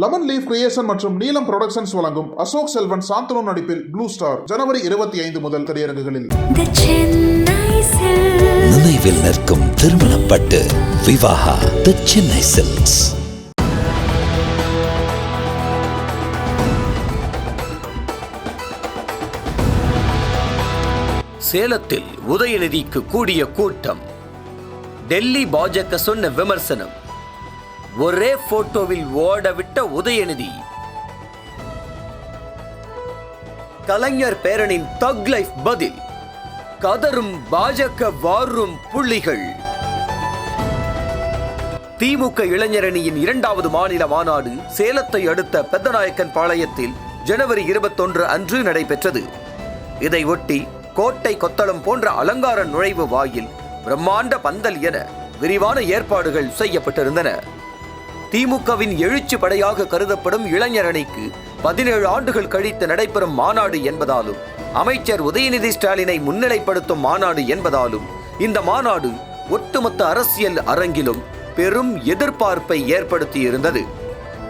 Lemon leaf creation மற்றும் நீலம் productions வழங்கும் அசோக் செல்வன் சாந்தனு நடிப்பில் ப்ளூ ஸ்டார் ஜனவரி இருபத்தி ஐந்து முதல் திரையரங்குகளில். The Chennai Silks. நினைவில் நிற்கும் திருமணப்பட்டு விவாகா தி சென்னை சில்க்ஸ் சேலத்தில் உதயநிதிக்கு கூடிய கூட்டம். டெல்லி பாஜக சொன்ன விமர்சனம். ஒரே போட்டோவில் ஓடவிட்ட உதயநிதி. கலைஞர் பேரனின் தக் லைஃப் பதில் கதரும் பாஜக வாரும் புள்ளிகள். திமுக இளைஞரணியின் இரண்டாவது மாநில மாநாடு சேலத்தை அடுத்த பெத்தநாயக்கன் பாளையத்தில் ஜனவரி இருபத்தொன்று அன்று நடைபெற்றது. இதையொட்டி கோட்டை கொத்தளம் போன்ற அலங்கார நுழைவு வாயில் பிரம்மாண்ட பந்தல் என விரிவான ஏற்பாடுகள் செய்யப்பட்டிருந்தன. திமுகவின் எழுச்சி படையாக கருதப்படும் இளைஞரணிக்கு பதினேழு ஆண்டுகள் கழித்து நடைபெறும் மாநாடு என்பதாலும் அமைச்சர் உதயநிதி ஸ்டாலினை முன்னிலைப்படுத்தும் மாநாடு என்பதாலும் இந்த மாநாடு ஒட்டுமொத்த அரசியல் அரங்கிலும் பெரும் எதிர்பார்ப்பை ஏற்படுத்தியிருந்தது.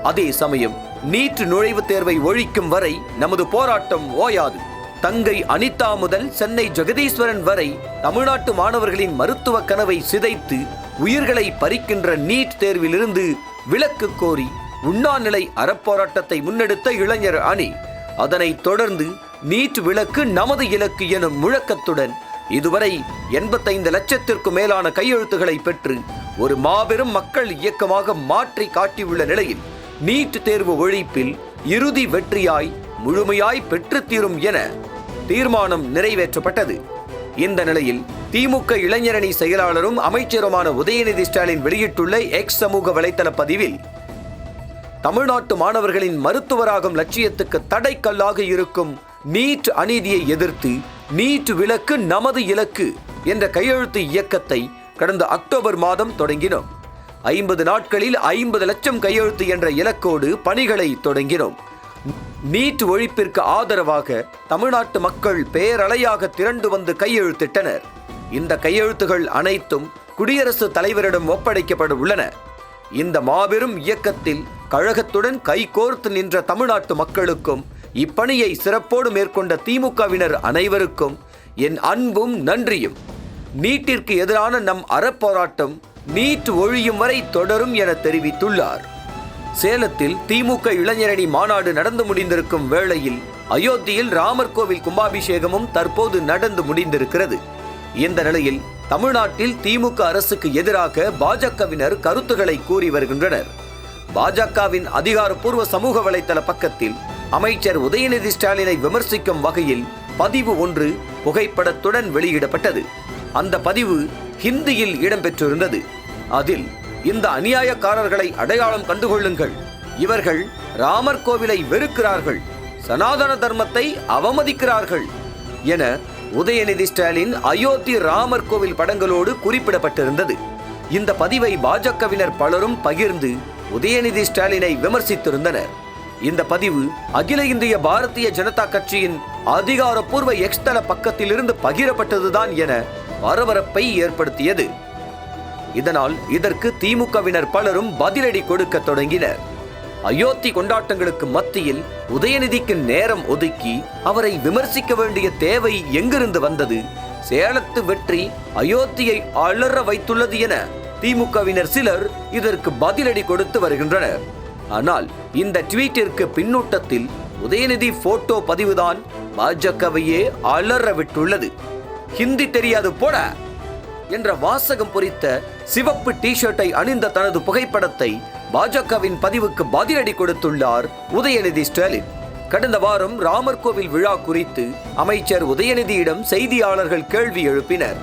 அதே சமயம் நீட் நுழைவுத் தேர்வை ஒழிக்கும் வரை நமது போராட்டம் ஓயாது. தங்கை அனிதா முதல் சென்னை ஜெகதீஸ்வரன் வரை தமிழ்நாட்டு மாணவர்களின் மருத்துவ கனவை சிதைத்து உயிர்களை பறிக்கின்ற நீட் தேர்விலிருந்து விலக்கு கோரி உண்ணாநிலை அறப்போராட்டத்தை முன்னெடுத்த இளைஞர் அணி. அதனைத் தொடர்ந்து நீட் விளக்கு நமது இலக்கு எனும் முழக்கத்துடன் இதுவரை எண்பத்தைந்து லட்சத்திற்கும் மேலான கையெழுத்துக்களை பெற்று ஒரு மாபெரும் மக்கள் இயக்கமாக மாற்றி காட்டியுள்ள நிலையில் நீட் தேர்வு ஒழிப்பில் இறுதி வெற்றியாய் முழுமையாய் பெற்றுத்தீரும் என தீர்மானம் நிறைவேற்றப்பட்டது. இந்த நிலையில் திமுக இளைஞரணி செயலாளரும் அமைச்சருமான உதயநிதி ஸ்டாலின் வெளியிட்டுள்ள எக்ஸ் சமூக வலைதள பதிவில் தமிழ்நாட்டு மாணவர்களின் மருத்துவராகும் லட்சியத்துக்கு தடைக்கல்லாக இருக்கும் நீட் அநீதியை எதிர்த்து நீட் விலக்கு நமது இலக்கு என்ற கையெழுத்து இயக்கத்தை கடந்த அக்டோபர் மாதம் தொடங்கினோம். ஐம்பது நாட்களில் ஐம்பது லட்சம் கையெழுத்து என்ற இலக்கோடு பணிகளை தொடங்கினோம். நீட் ஒழிப்பிற்கு ஆதரவாக தமிழ்நாட்டு மக்கள் பேரலையாக திரண்டு வந்து கையெழுத்திட்டனர். இந்த கையெழுத்துகள் அனைத்தும் குடியரசுத் தலைவரிடம் ஒப்படைக்கப்பட உள்ளன இந்த மாபெரும் இயக்கத்தில் கழகத்துடன் கைகோர்த்து நின்ற தமிழ்நாட்டு மக்களுக்கும் இப்பணியை சிறப்போடு மேற்கொண்ட திமுகவினர் அனைவருக்கும் என் அன்பும் நன்றியும். நீட்டிற்கு எதிரான நம் அறப்போராட்டம் நீட் ஒழியும் வரை தொடரும் என தெரிவித்துள்ளார். சேலத்தில் திமுக இளைஞரணி மாநாடு நடந்து முடிந்திருக்கும் வேளையில் அயோத்தியில் ராமர் கோவில் கும்பாபிஷேகமும் தற்போது நடந்து முடிந்திருக்கிறது. இந்த நிலையில் தமிழ்நாட்டில் திமுக அரசுக்கு எதிராக பாஜகவினர் கருத்துக்களை கூறி வருகின்றனர். பாஜகவின் அதிகாரப்பூர்வ சமூக வலைதள பக்கத்தில் அமைச்சர் உதயநிதி ஸ்டாலினை விமர்சிக்கும் வகையில் பதிவு ஒன்று புகைப்படத்துடன் வெளியிடப்பட்டது. அந்த பதிவு ஹிந்தியில் இடம்பெற்றிருந்தது. அதில் இந்த அநியாயக்காரர்களை அடையாளம் கண்டுகொள்ளுங்கள். இவர்கள் ராமர் கோவிலை வெறுக்கிறார்கள். சனாதன தர்மத்தை அவமதிக்கிறார்கள். என உதயநிதி ஸ்டாலின் அயோத்தி ராமர் கோவில் படங்களோடு குறிப்பிடப்பட்டிருந்தது. இந்த பதிவை பாஜகவினர் பலரும் பகிர்ந்து உதயநிதி ஸ்டாலினை விமர்சித்திருந்தனர். இந்த பதிவு அகில இந்திய பாரதிய ஜனதா கட்சியின் அதிகாரப்பூர்வ எக்ஸ்தல பக்கத்திலிருந்து பகிரப்பட்டதுதான் என பரபரப்பை ஏற்படுத்தியது. இதனால் இதற்கு திமுகவினர் பலரும் பதிலடி கொடுக்க தொடங்கினர். அயோத்தி கொண்டாட்டங்களுக்கு மத்தியில் உதயநிதிக்கு நேரம் ஒதுக்கி அவரை விமர்சிக்க வேண்டிய தேவை எங்கிருந்து வந்தது? சேலத்து வெற்றி அயோத்தியை அலற வைத்துள்ளது என திமுகவினர் சிலர் இதற்கு பதிலடி கொடுத்து வருகின்றனர். ஆனால் இந்த ட்வீட்டிற்கு பின்னூட்டத்தில் உதயநிதி போட்டோ பதிவுதான் பாஜகவையே அலற விட்டுள்ளது. ஹிந்தி தெரியாது போட என்ற வாசகம் பொறித்த சிவப்பு டி ஷர்ட்டை அணிந்த தனது புகைப்படத்தை பாஜகவின் பதிவுக்கு பதிலடி கொடுத்துள்ளார் உதயநிதி ஸ்டாலின். கடந்த வாரம் ராமர் கோவில் விழா குறித்து அமைச்சர் உதயநிதியிடம் செய்தியாளர்கள் கேள்வி எழுப்பினர்.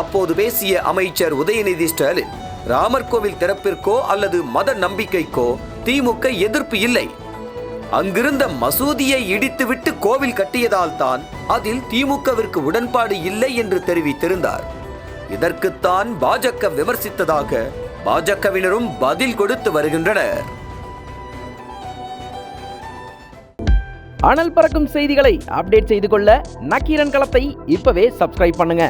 அப்போது பேசிய அமைச்சர் உதயநிதி ஸ்டாலின் ராமர் கோவில் திறப்பிற்கோ அல்லது மத நம்பிக்கைக்கோ திமுக எதிர்ப்பு இல்லை. அங்கிருந்த மசூதியை இடித்துவிட்டு கோவில் கட்டியதால் தான் அதில் திமுகவிற்கு உடன்பாடு இல்லை என்று தெரிவித்திருந்தார். இதற்குத்தான் பாஜக விமர்சித்ததாக பாஜகவினரும் பதில் கொடுத்து வருகின்றனர். அனல் பறக்கும் செய்திகளை அப்டேட் செய்து கொள்ள நக்கீரன் களத்தை இப்பவே சப்ஸ்கிரைப் பண்ணுங்க.